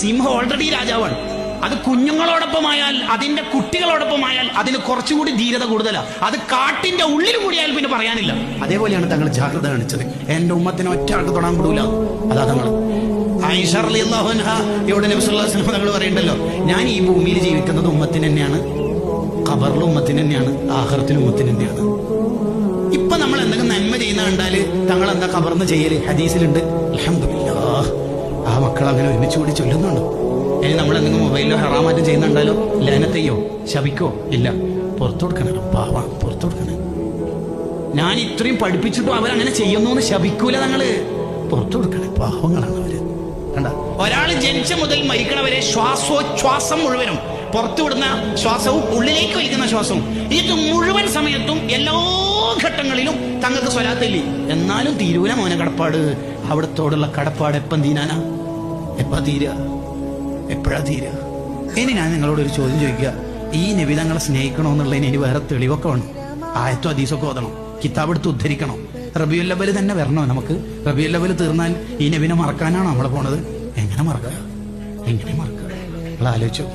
സിംഹം ഓൾറെഡി രാജാവാണ്. അത് കുഞ്ഞുങ്ങളോടൊപ്പമായാൽ അതിന്റെ കുട്ടികളോടൊപ്പമായാൽ അതിന് കുറച്ചുകൂടി ധീരത കൂടുതലാണ് അത് കാട്ടിന്റെ ഉള്ളിൽ കൂടിയാൽ പിന്നെ പറയാനില്ല. അതേപോലെയാണ് തങ്ങൾ ജാഗ്രത കാണിച്ചത്. എന്റെ ഉമ്മത്തിന് ഒറ്റ ആൾക്ക് തൊടാൻ വിടൂല അതാ തങ്ങൾ ഇവിടെ തങ്ങൾ പറയണ്ടല്ലോ. ഞാൻ ഈ ഭൂമിയിൽ ജീവിക്കുന്നത് ഉമ്മത്തിന് തന്നെയാണ്. ഖബറിലും ഉമ്മത്തിന് തന്നെയാണ്. ആഹ്റത്തിലും ഉമ്മത്തിന് തന്നെയാണ്. ഇപ്പൊ നമ്മൾ എന്തെങ്കിലും നന്മ ചെയ്യുന്ന കണ്ടാൽ തങ്ങൾ എന്താ കബർന്ന് ചെയ്യൽ? ഹദീസിലുണ്ട്. അൽഹംദുലില്ലാഹ്. ആ മക്കൾ അങ്ങനെ ഒരുമിച്ച് കൂടി ചൊല്ലുന്നുണ്ടോ? ഇനി നമ്മൾ എന്തെങ്കിലും മൊബൈലിലോ ഹറാമാറ്റം ചെയ്യുന്നുണ്ടാലോ? ലനത്തെയോ ശപിക്കോ ഇല്ല. പുറത്തു കൊടുക്കണം. പാവ പുറത്തു കൊടുക്കണം. ഞാൻ ഇത്രയും പഠിപ്പിച്ചിട്ടും അവരങ്ങനെ ചെയ്യുന്നു എന്ന് ശപിക്കൂല തങ്ങൾ. പുറത്തു കൊടുക്കണേ. പാവങ്ങളാണ് അവർ. കണ്ട? ഒരാൾ ജനിച്ച മുതൽ മരിക്കണവരെ ശ്വാസോച്ഛ്വാസം മുഴുവനും പുറത്തു വിടുന്ന ശ്വാസവും ഉള്ളിലേക്ക് വലിക്കുന്ന ശ്വാസവും. ഇത് മുഴുവൻ സമയത്തും ഘട്ടങ്ങളിലും തങ്ങൾക്ക് സ്വലാത്തില്ലേ എന്നാലും തീരൂല മോനെ കടപ്പാട്. അവിടത്തോടുള്ള കടപ്പാട് എപ്പം തീരാനാ? എപ്പാ തീരുക എപ്പോഴാ തീരുക ഇനി ഞാൻ നിങ്ങളോട് ഒരു ചോദ്യം ചോദിക്കുക. ഈ നബിതങ്ങളെ സ്നേഹിക്കണമെന്നുള്ളതിന് ഇനി വേറെ തെളിവൊക്കെ വേണം. ആയത്തോ അതീസൊക്കെ ഓതണം. കിതാബ് എടുത്ത് ഉദ്ധരിക്കണം. റബിയുൽ തന്നെ വരണോ നമുക്ക്? റബിയുൽ തീർന്നാൽ ഈ നബിനെ മറക്കാനാണോ നമ്മൾ പോണത്? എങ്ങനെ മറക്കുക എങ്ങനെ മറക്കുക നിങ്ങൾ ആലോചിച്ചു